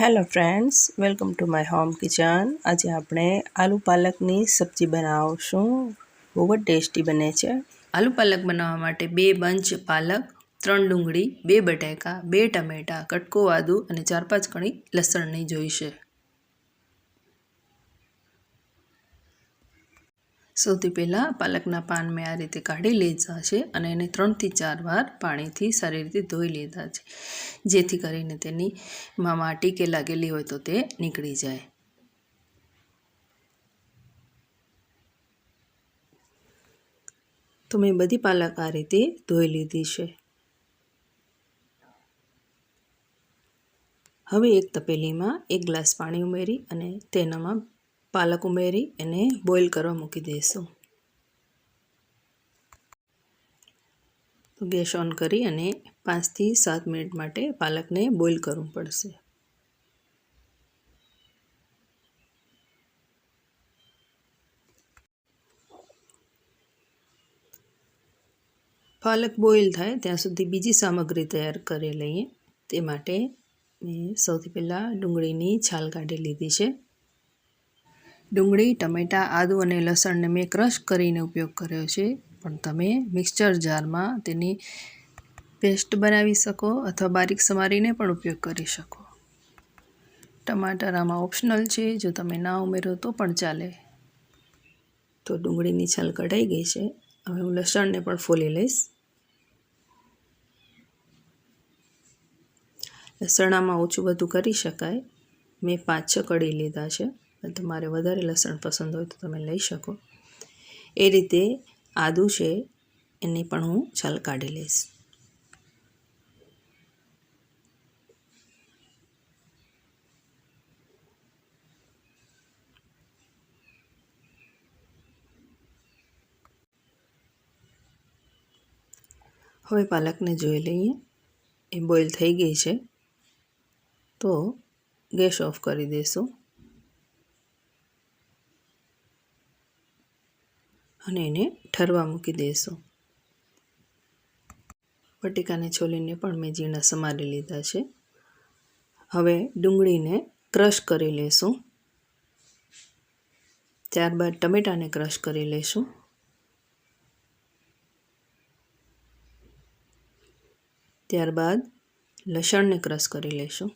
Hello friends welcome to my home kitchen આજે આપણે આલુ પાલકની સબ્જી બનાવશું. બહુ જ ટેસ્ટી બને છે. આલુ પાલક બનાવવા માટે બે બંચ પાલક, ત્રણ ડુંગળી, બે બટાકા, બે ટમેટાં, કટકો આદુ અને ચાર પાંચ કણી લસણની જોઈશે. સૌથી પહેલાં પાલકના પાન મેં આ રીતે કાઢી લીધા છે અને એને ત્રણથી ચાર વાર પાણીથી સારી રીતે ધોઈ લીધા છે જેથી કરીને તેની માટી કે લાગેલી હોય તો તે નીકળી જાય. તો મેં બધી પાલક આ રીતે ધોઈ લીધી છે. હવે એક તપેલીમાં એક ગ્લાસ પાણી ઉમેરી અને તેનામાં પાલક ઉમેરી એને બોઇલ કરવા મૂકી દઈશું. તો ગેસ ઓન કરી અને પાંચથી સાત મિનિટ માટે પાલકને બોઇલ કરવું પડશે. પાલક બોઇલ થાય ત્યાં સુધી બીજી સામગ્રી તૈયાર કરી લઈએ. તે માટે મેં સૌથી પહેલાં ડુંગળીની છાલ કાઢી લીધી છે. ડુંગળી, ટમેટાં, આદુ અને લસણને મેં ક્રશ કરીને ઉપયોગ કર્યો છે. પણ તમે મિક્સચર જારમાં તેની પેસ્ટ બનાવી શકો અથવા બારીક સમારીને પણ ઉપયોગ કરી શકો. ટમાટર આમાં ઓપ્શનલ છે. જો તમે ના ઉમેરો તો પણ ચાલે. તો ડુંગળીની છાલ કઢાઈ ગઈ છે. હવે હું લસણને પણ ફોલી લઈશ. લસણામાં ઓછું બધું કરી શકાય. મેં પાંચ છ કઢી લીધા છે. તમારે વધારે લસણ પસંદ હોય તો તમે લઈ શકો. એ રીતે આદું છે એની પણ હું છાલ કાઢી લઈશ. હવે પાલકને જોઈ લઈએ. એ બોઇલ થઈ ગઈ છે. તો ગેસ ઓફ કરી દઈશું અને એને ઠરવા મૂકી દઈશું બટેકાને છોલીને પણ મેં ઝીણા સમારી લીધા છે. હવે ડુંગળીને ક્રશ કરી લેશું. ત્યારબાદ ટમેટાને ક્રશ કરી લેશું. ત્યારબાદ લસણને ક્રશ કરી લેશું.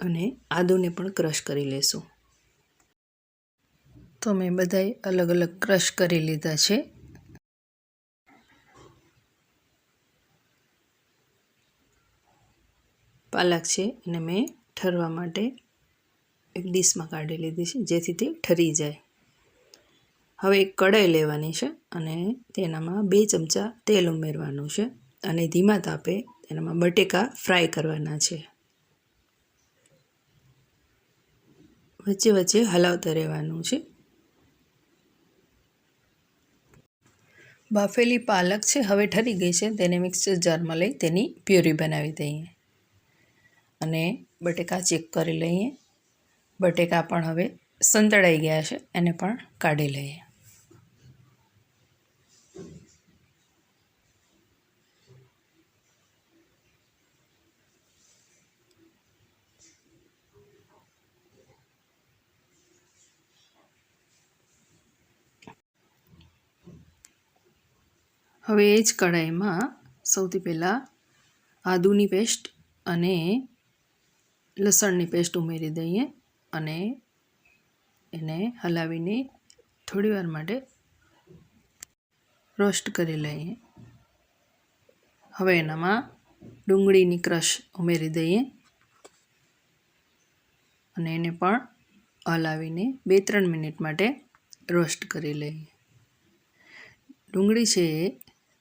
અને આદુને પણ ક્રશ કરી લેશું. તો મેં બધાય અલગ અલગ ક્રશ કરી લીધા છે. પાલક છે એને મેં ઠરવા માટે એક ડીશમાં કાઢી લીધી છે, જેથી તે ઠરી જાય. હવે એક કઢાઈ લેવાની છે અને તેનામાં બે ચમચા તેલ ઉમેરવાનું છે અને ધીમા તાપે તેનામાં બટેકા ફ્રાય કરવાના છે. વચ્ચે વચ્ચે હલાવતા રહેવાનું છે. બાફેલી પાલક છે, હવે ઠરી ગઈ છે, તેને મિક્સર જારમાં લઈ તેની પ્યુરી બનાવી દઈએ. અને બટેકા ચેક કરી લઈએ. બટેકા પણ હવે સંતળાઈ ગયા છે, એને પણ કાઢી લઈએ. હવે એ જ કઢાઈમાં સૌથી પહેલાં આદુની પેસ્ટ અને લસણની પેસ્ટ ઉમેરી દઈએ અને એને હલાવીને થોડીવાર માટે રોસ્ટ કરી લઈએ. હવે એનામાં ડુંગળીની ક્રશ ઉમેરી દઈએ અને એને પણ હલાવીને બે ત્રણ મિનિટ માટે રોસ્ટ કરી લઈએ. ડુંગળી છે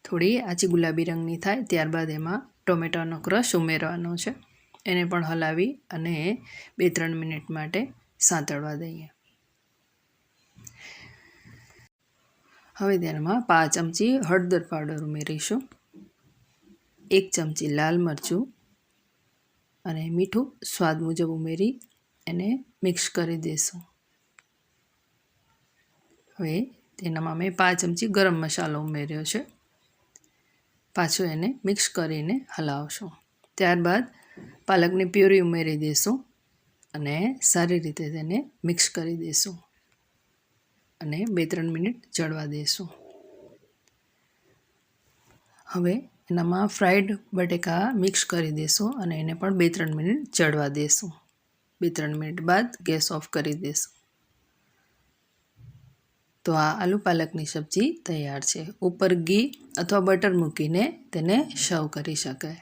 થોડી આછી ગુલાબી રંગની થાય, ત્યારબાદ એમાં ટોમેટાનો ક્રશ ઉમેરવાનો છે. એને પણ હલાવી અને બે ત્રણ મિનિટ માટે સાંતળવા દઈએ. હવે તેમાં પાંચ ચમચી હળદર પાવડર ઉમેરીશું, એક ચમચી લાલ મરચું અને મીઠું સ્વાદ મુજબ ઉમેરી એને મિક્સ કરી દઈશું હવે તેનામાં મેં પાંચ ચમચી ગરમ મસાલો ઉમેર્યો છે. પાછું એને મિક્સ કરીને હલાવશું. ત્યારબાદ પાલકની પ્યુરી ઉમેરી દઈશું અને સારી રીતે તેને મિક્સ કરી દઈશું અને બે ત્રણ મિનિટ ચડવા દઈશું હવે એનામાં ફ્રાઈડ બટેકા મિક્સ કરી દઈશું અને એને પણ બે ત્રણ મિનિટ ચડવા દઈશું બે ત્રણ મિનિટ બાદ ગેસ ઓફ કરી દઈશું તો આ આલુ પાલકની સબ્જી તૈયાર છે. ઉપર ઘી અથવા બટર મૂકીને તેને સર્વ કરી શકાય.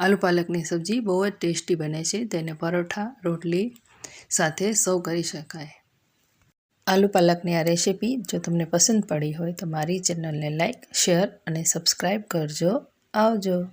આલુ પાલકની સબ્જી બહુ જ ટેસ્ટી બને છે. તેને પરોઠા, રોટલી સાથે સર્વ કરી શકાય. આલુ પાલકની આ રેસીપી જો તમને પસંદ પડી હોય તો મારી ચેનલને લાઇક શેર અને સબસ્ક્રાઈબ કરજો. આવજો.